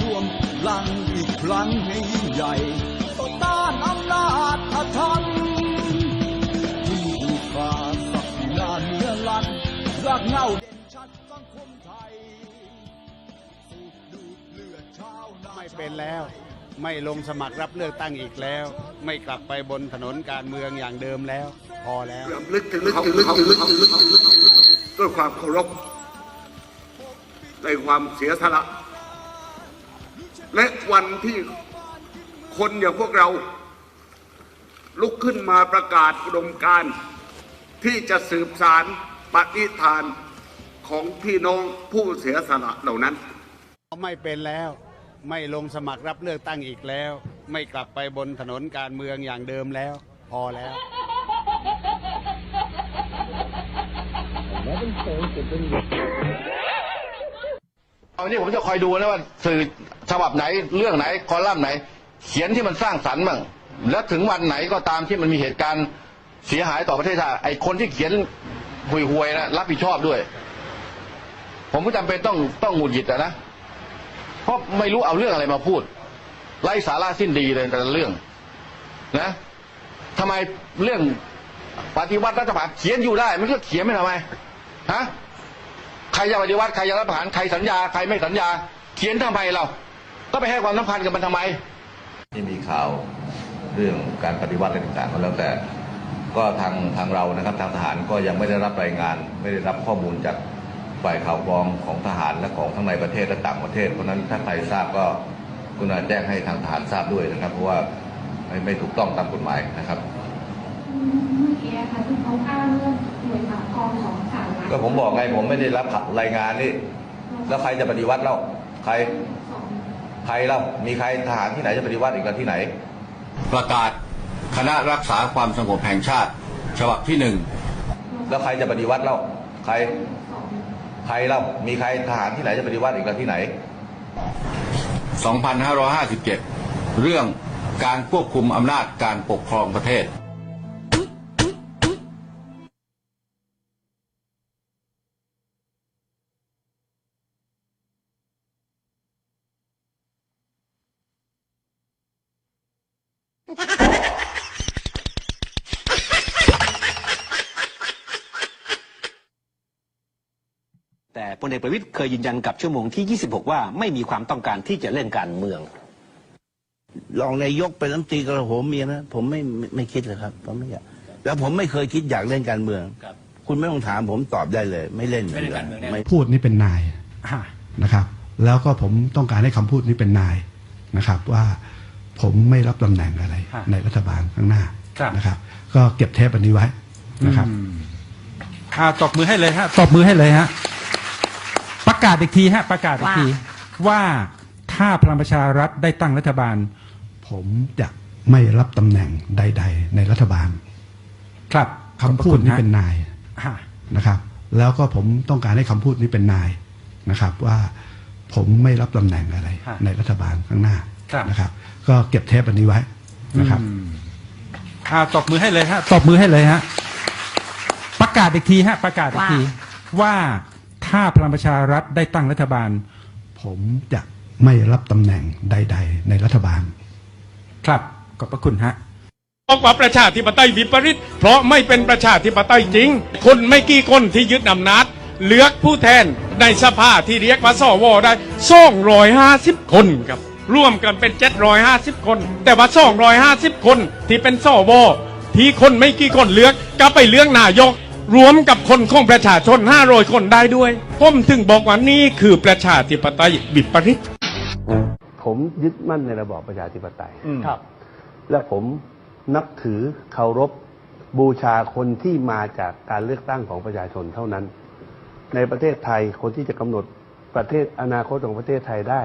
รวมพลังอีกครั้งให้ยิ่งใหญ่ต่อต้านอำนาจอาธรรมที่อุปาศักดินาเนื้อลันรากเหง้าเด่นชัดสังคมไทยสูบดูดเลือดชาวนาไม่เป็นแล้ว ไม่ลงสมัครรับเลือกตั้งอีกแล้ว ไม่กลับไปบนถนนการเมืองอย่างเดิมแล้ว พอแล้วรำลึกถึงเขาด้วยความเคารพ ในความเสียสละ และวันที่คนอย่างพวกเรา ลุกขึ้นมาประกาศอุดมการที่จะสืบสารปฏิฐานของพี่น้องผู้เสียสละเหล่านั้นไม่เป็นแล้วไม่ลงสมัครรับเลือกตั้งอีกแล้ว ไม่กลับไปบนถนนการเมืองอย่างเดิมแล้ว พอแล้ว 11, 13, 15. วันนี้ผมจะคอยดูนะว่าสื่อฉบับไหนเรื่องไหนคอลัมน์ไหน เขียนที่มันสร้างสรรค์บ้างแล้วถึงวันไหนก็ตามที่มันมีเหตุการณ์เสียหายต่อประเทศชาติไอ้คนที่เขียนห่วยๆนะรับผิดชอบด้วย ผมก็จำเป็นต้องต้องหงุดหงิดนะเพราะไม่รู้เอาเรื่องอะไรมาพูดไร้สาระสิ้นดีเลยแต่เรื่อง นะ ทำไมเรื่องปฏิวัติรัฐประหารเขียนอยู่ได้ มันก็เขียนไม่ทำไมฮะ ใครจะปฏิวัติใครจะรับประหารใครสัญญาใครไม่สัญญา เขียนทำไมเรา ก็ไปให้ความสำคัญกับมันทำไมที่มีข่าวเรื่องการปฏิวัติอะไรต่างๆก็แล้วแต่ ก็ทางทางเรานะครับทางทหารก็ยังไม่ได้รับรายงาน ไม่ได้รับข้อมูลจากฝ่ายข่าวกรองของทหารและของทั้งในประเทศและต่างประเทศเพราะฉะนั้นถ้าใครทราบก็กรุณาแจ้งให้ทางทหารทราบด้วยนะครับ เพราะว่าไม่ไม่ถูกต้องตามกฎหมายนะครับเมื่อกี้ค่ะที่เขาอ้าง ก็ผมบอกไงผมไม่ได้รับรายงานนี่แล้วใครจะปฏิวัติเล่าใครสองใครเล่ามีใครทหารที่ไหนจะปฏิวัติอีกแล้วที่ไหน ประกาศคณะรักษาความสงบแห่งชาติ ฉบับที่หนึ่งแล้วใครจะปฏิวัติเล่าใครสองใครเล่ามีใครทหารที่ไหนจะปฏิวัติอีกแล้วที่ไหน 2557 เรื่องการควบคุมอำนาจการปกครองประเทศ แต่พลเอกประวิตยเคยยืนยันกับชั่วโมงที่ 26 ว่าไม่มีความต้องการที่จะเล่นการเมือง รองนายกเป็นรัฐมนตรีกระโหมเมียนะผมไม่ไม่ไม่คิดเลยครับผมไม่อยากแล้วผมไม่เคยคิดอยากเล่นการเมืองคุณไม่ต้องถามผมตอบได้เลย ไม่เล่นไม่เล่นการเมืองไม่ พูดนี่เป็นนายนะครับ แล้วก็ผมต้องการให้คำพูดนี้เป็นนายนะครับ ว่า ผมไม่รับตำแหน่งอะไรในรัฐบาลข้างหน้านะครับ ก็เก็บเทปอันนี้ไว้นะครับอ่าตบมือให้เลยฮะตบมือให้เลยฮะประกาศอีกทีฮะ ประกาศอีกทีว่าถ้าพลังประชารัฐได้ตั้งรัฐบาลผมจะไม่รับตำแหน่งใด ๆ ในรัฐบาลครับคำพูดนี้เป็นนายฮะ นะครับ แล้วก็ผมต้องการให้คำพูดนี้เป็นนายนะครับ ว่าผมไม่รับตำแหน่งอะไร ฮะ ในรัฐบาลข้างหน้า ครับนะครับ ก็เก็บเทปอันนี้ไว้นะครับอืมอ่าตบมือให้เลยฮะตบมือให้เลยฮะประกาศอีกทีฮะ ประกาศอีกที ว่าถ้าพลังประชารัฐได้ตั้งรัฐบาล ผมจะไม่รับตำแหน่งใด ๆ ในรัฐบาล ครับขอบพระคุณฮะ บอกว่าประชาธิปไตยวิปริต เพราะไม่เป็นประชาธิปไตยจริง คนไม่กี่คนที่ยึดอำนาจเลือกผู้แทนในสภาที่เรียกว่าสวได้250 คนครับ ร่วมกันเป็น 750 คน แต่ว่า 250 คนที่เป็นสวที่คนไม่กี่คนเลือกก็ไปเลือกนายก รวมกับคนของประชาชน500คนได้ด้วย ผมถึงบอกว่านี่คือประชาธิปไตยวิปริตผมยึดมั่นในระบอบประชาธิปไตยครับ และผมนับถือเคารพบูชาคนที่มาจากการเลือกตั้งของประชาชนเท่านั้น ในประเทศไทยคนที่จะกำหนดประเทศอนาคตของประเทศไทยได้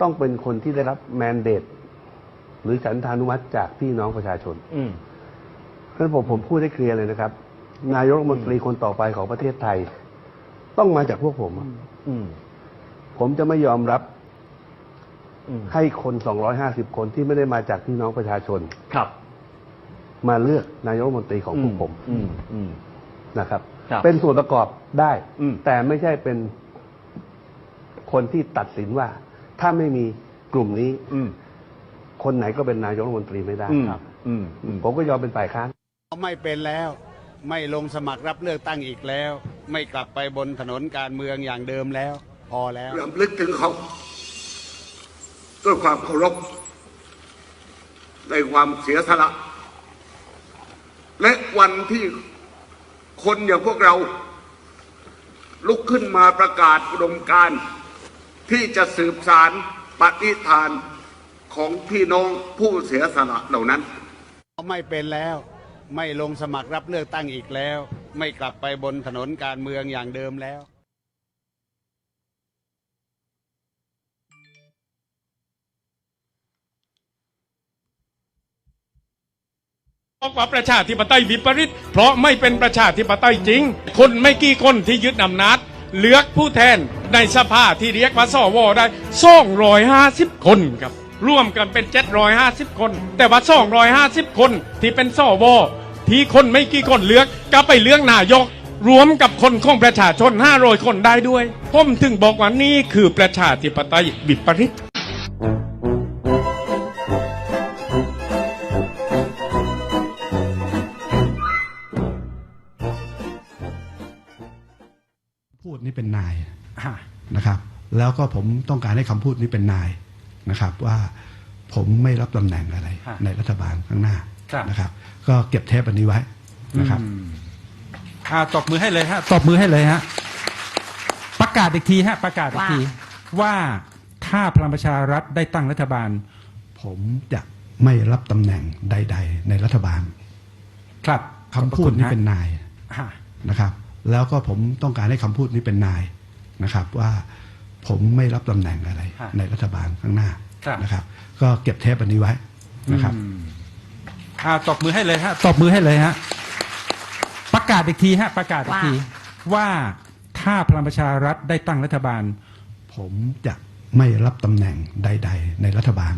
ต้องเป็นคนที่ได้รับแมนเดต หรือฉันทานุมัติจากพี่น้องประชาชนเพราะฉะนั้นผมผมพูดให้เคลียร์เลยนะครับ นายกรัฐมนตรีคนต่อไปของประเทศไทย ต้องมาจากพวกผมอะผมจะไม่ยอมรับให้คน 250 คนที่ไม่ได้มาจากพี่น้องประชาชน ครับมาเลือกนายกรัฐมนตรีของพวกผมอืมอืม นะครับ ครับ เป็นส่วนประกอบได้ อืมแต่ไม่ใช่เป็นคนที่ตัดสินว่า ถ้าไม่มีกลุ่มนี้คนไหนก็เป็นนายกรัฐมนตรีไม่ได้ครับผมก็ยอมเป็นฝ่ายค้าน ไม่เป็นแล้ว ไม่ลงสมัครรับเลือกตั้งอีกแล้ว ไม่กลับไปบนถนนการเมืองอย่างเดิมแล้ว พอแล้ว รำลึกถึงเขาด้วยความเคารพในความเสียสละ และวันที่คนอย่างพวกเรา ลุกขึ้นมาประกาศอุดมการณ์ ที่จะสืบสารปฏิฐานของพี่น้องผู้เสียสละเหล่านั้น ไม่เป็นแล้วไม่ลงสมัครรับเลือกตั้งอีกแล้ว ไม่กลับไปบนถนนการเมืองอย่างเดิมแล้วบอกว่าประชาธิปไตยวิปริตเพราะไม่เป็นประชาธิปไตยจริง คนไม่กี่คนที่ยึดอำนาจ เลือกผู้แทนในสภาที่เรียกว่าสวได้250 คนครับร่วมกันเป็น 750 คน แต่ว่า 250 คนที่เป็นสวที่คนไม่กี่คนเลือกก็ไปเลือกนายก รวมกับคนของประชาชน500คนได้ด้วยผมถึงบอกว่านี่คือประชาธิปไตยบิปริต แล้วก็ผมต้องการให้คำพูดนี้เป็นนายนะครับ ว่าผมไม่รับตำแหน่งอะไรฮะในรัฐบาลข้างหน้าครับ นะครับ ก็เก็บเทปอันนี้ไว้นะครับอ่าตบมือให้เลยฮะตบมือให้เลยฮะประกาศอีกทีฮะประกาศอีกทีว่าถ้าพลังประชารัฐได้ตั้งรัฐบาลผมจะไม่รับตำแหน่งใด ๆ ในรัฐบาลครับคำพูดนี้เป็นนาย ฮะ นะครับแล้วก็ผมต้องการให้คำพูดนี้เป็นนายนะครับว่า ผมไม่รับตำแหน่งอะไรฮะในรัฐบาลข้างหน้าครับ นะครับ ก็เก็บเทปอันนี้ไว้นะครับ อืมอ่าตบมือให้เลยฮะตบมือให้เลยฮะประกาศอีกทีฮะ ประกาศอีกที ว่าถ้าพลังประชารัฐได้ตั้งรัฐบาลผมจะไม่รับตำแหน่งใด ๆ ในรัฐบาล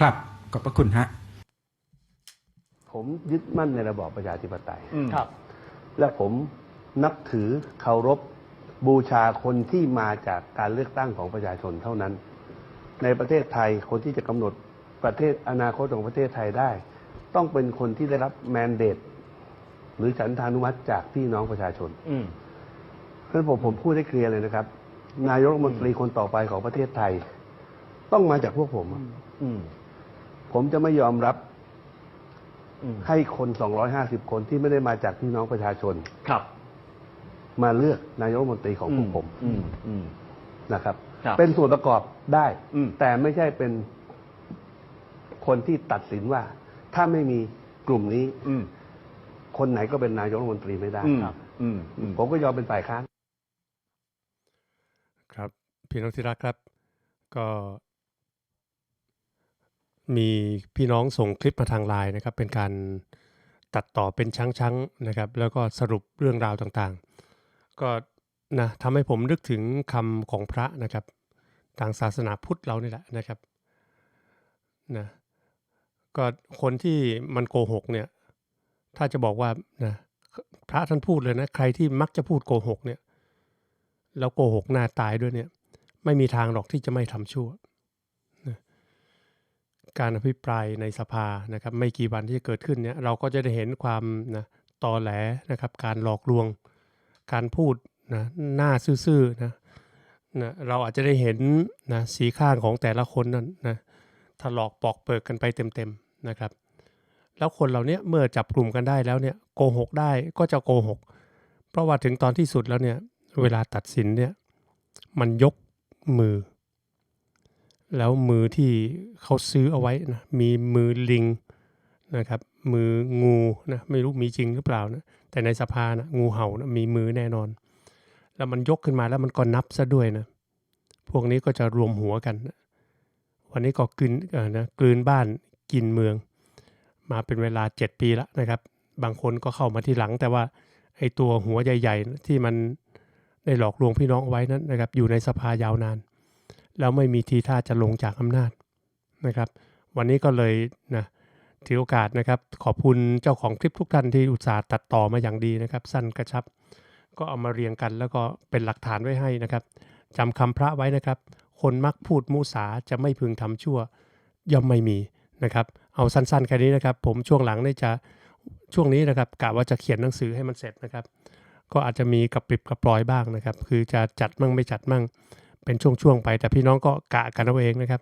ครับขอบพระคุณฮะ ผมยึดมั่นในระบอบประชาธิปไตยครับและผมนับถือเคารพ บูชาคนที่มาจากการเลือกตั้งของประชาชนเท่านั้น ในประเทศไทยคนที่จะกำหนดประเทศอนาคตของประเทศไทยได้ ต้องเป็นคนที่ได้รับแมนเดตหรือฉันทานุมัติจากพี่น้องประชาชนเพราะฉะนั้นผมผมพูดได้เคลียร์เลยนะครับ นายกรัฐมนตรีคนต่อไปของประเทศไทย ต้องมาจากพวกผมอะผมจะไม่ยอมรับให้คน 250 คนที่ไม่ได้มาจากพี่น้องประชาชน ครับ มาเลือกนายกรัฐมนตรีของพวกผมอืมอืมนะครับครับ เป็นส่วนประกอบได้อืมแต่ไม่ใช่เป็นคนที่ตัดสินว่า ถ้าไม่มีกลุ่มนี้อืมคนไหนก็เป็นนายกรัฐมนตรีไม่ได้อืมครับอืมอืมผมก็ยอมเป็นฝ่ายค้านครับพี่น้องที่รักครับ ก็ มีพี่น้องส่งคลิปมาทางไลน์นะครับ เป็นการตัดต่อเป็นชั้งๆนะครับ แล้วก็สรุปเรื่องราวต่างๆ ก็นะทำให้ผมนึกถึงคำของพระนะครับ ทางศาสนาพุทธเรานี่แหละนะครับนะก็คนที่มันโกหกเนี่ย ถ้าจะบอกว่านะพระท่านพูดเลยนะ ใครที่มักจะพูดโกหกเนี่ย แล้วโกหกหน้าตายด้วยเนี่ย ไม่มีทางหรอกที่จะไม่ทำชั่วนะการอภิปรายในสภานะครับ ไม่กี่วันที่จะเกิดขึ้นเนี่ย เราก็จะได้เห็นความนะตอแหลนะครับ การหลอกลวง การพูดนะหน้าซื่อๆนะนะเราอาจจะได้เห็นนะสีข้างของแต่ละคนนั้นนะถลอกปอกเปิกกันไปเต็มๆนะครับ แล้วคนเหล่านี้เมื่อจับกลุ่มกันได้แล้วเนี่ยโกหกได้ก็จะโกหก เพราะว่าถึงตอนที่สุดแล้วเนี่ยเวลาตัดสินเนี่ยมันยกมือ แล้วมือที่เขาซื้อเอาไว้นะมีมือลิงนะครับมืองูนะไม่รู้มีจริงหรือเปล่านะ แต่ในสภานะงูเห่านะมีมือแน่นอน แล้วมันยกขึ้นมาแล้วมันก็นับซะด้วยนะ พวกนี้ก็จะรวมหัวกันนะวันนี้ก็กลืนเอ่อนะกลืนบ้านกินเมือง มาเป็นเวลา 7 ปีแล้วนะครับ บางคนก็เข้ามาที่หลัง แต่ว่าไอ้ตัวหัวใหญ่ ๆ ที่มันได้หลอกลวงพี่น้องเอาไว้นั้นนะครับ อยู่ในสภายาวนาน แล้วไม่มีทีท่าจะลงจากอำนาจนะครับ วันนี้ก็เลยนะ ถือโอกาสนะครับขอบคุณเจ้าของคลิปทุกท่านที่อุตส่าห์ตัดต่อมาอย่างดีนะครับ สั้นกระชับ ก็เอามาเรียงกันแล้วก็เป็นหลักฐานไว้ให้นะครับจำคำพระไว้นะครับ คนมักพูดมุสาจะไม่พึงทำชั่ว ย่อมไม่มีนะครับ เอาสั้นๆแค่นี้นะครับ ผมช่วงหลังนี่จะช่วงนี้นะครับกะว่าจะเขียนหนังสือให้มันเสร็จนะครับ ก็อาจจะมีกระปริบกระปลอยบ้างนะครับ คือจะจัดมั่งไม่จัดมั่ง เป็นช่วงๆไป แต่พี่น้องก็กะกันเอาเองนะครับ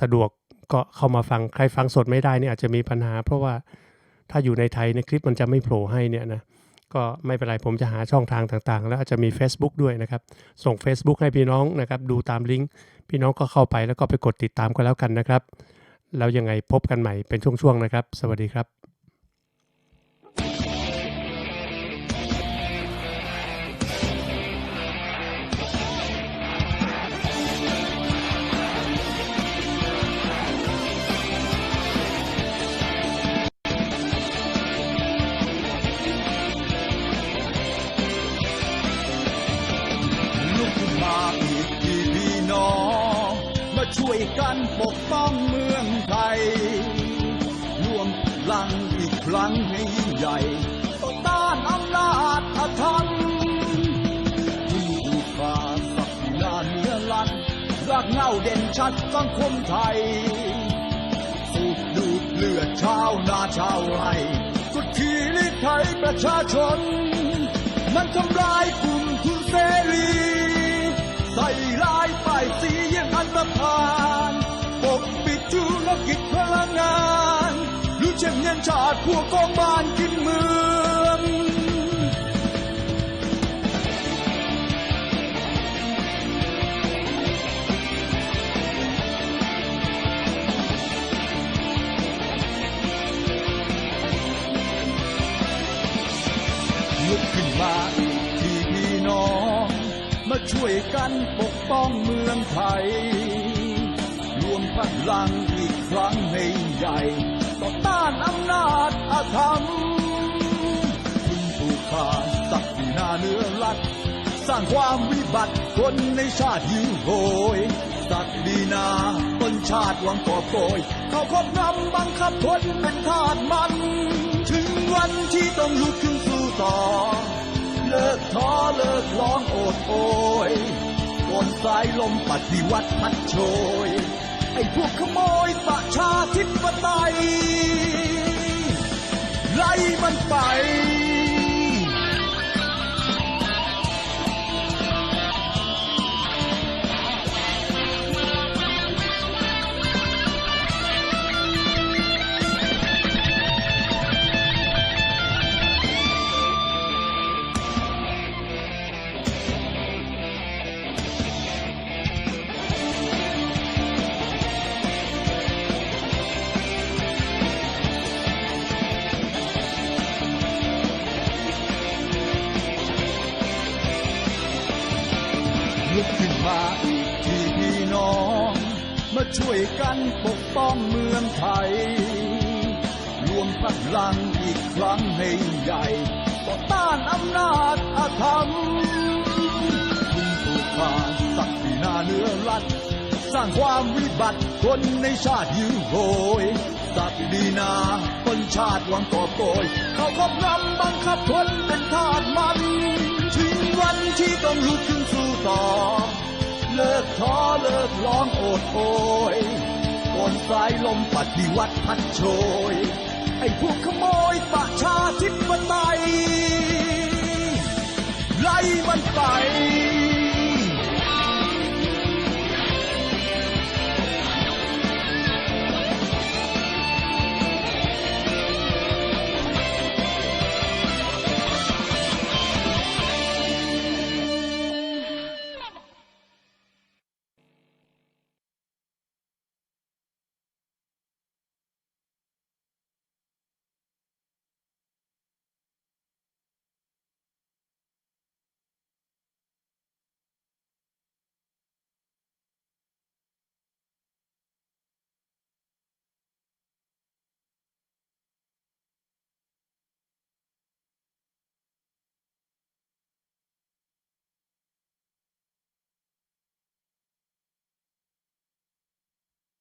สะดวก ก็เข้ามาฟังใครฟังสดไม่ได้เนี่ยอาจจะมีปัญหา เพราะว่าถ้าอยู่ในไทยในคลิปมันจะไม่โผล่ให้เนี่ยนะก็ไม่เป็นไรผมจะหาช่องทางต่างๆ แล้วอาจจะมี Facebook ด้วยนะครับ ส่ง Facebook ให้พี่น้องนะครับ ดูตามลิงก์พี่น้องก็เข้าไปแล้วก็ไปกดติดตามก็แล้วกันนะครับ แล้วยังไงพบกันใหม่เป็นช่วงๆนะครับ สวัสดีครับ ช่วยกันปกป้องเมืองไทยรวมพลังอีกครั้งให้ยิ่งใหญ่ต่อต้านอำนาจอาธรรมผู้อุปาศักดินาเนื้อลันรากเงาเด่นชัดสังคมไทยสูบดูดเลือดชาวนาชาวไร่สุดขีริไทยประชาชน มันทำลายกลุ่มทุนเสรี ช่นเงินชาติพวกกองบ้านกินเมืองลุกขึ้นมาอีกทีพี่น้อง มาช่วยกันปกป้องเมืองไทย รวมพลังอีกครั้งให้ใหญ่ ต่อต้านอำนาจอาธรรมคุณผู้ขาสักดินาเนื้อลัด สร้างความวิบัติคนในชาติยิวโหยสักดีนาต้นชาติหวังก่อโกยเขาครอบงำบังคับคนเป็นทาสมัน ถึงวันที่ต้องลุกขึ้นสู้ต่อ เลิกท้อเลิกร้องโอดโอยกนสายลมปฏิวัติพัดโชยไอ้พวกขโมยประชาธิ ปไตยไล่มันไป ช่วยกันปกป้องเมืองไทย รวมพลังอีกครั้งให้ใหญ่ต่อต้านอำนาจอาธรรมคุณผู้ขาสักดินาเนื้อรัดสร้างความวิบัติคนในชาติยิวโหยสักดีนาคนชาติหวังก่อโกยเขาครอบงำบังคับคนเป็นทาสมันถึงวันที่ต้องลุกขึ้นสู้ต่อ เลิกท้อเลิกร้องโอดโอยก่อนสายลมปฏิวัติพัดโชยไอ้พวกข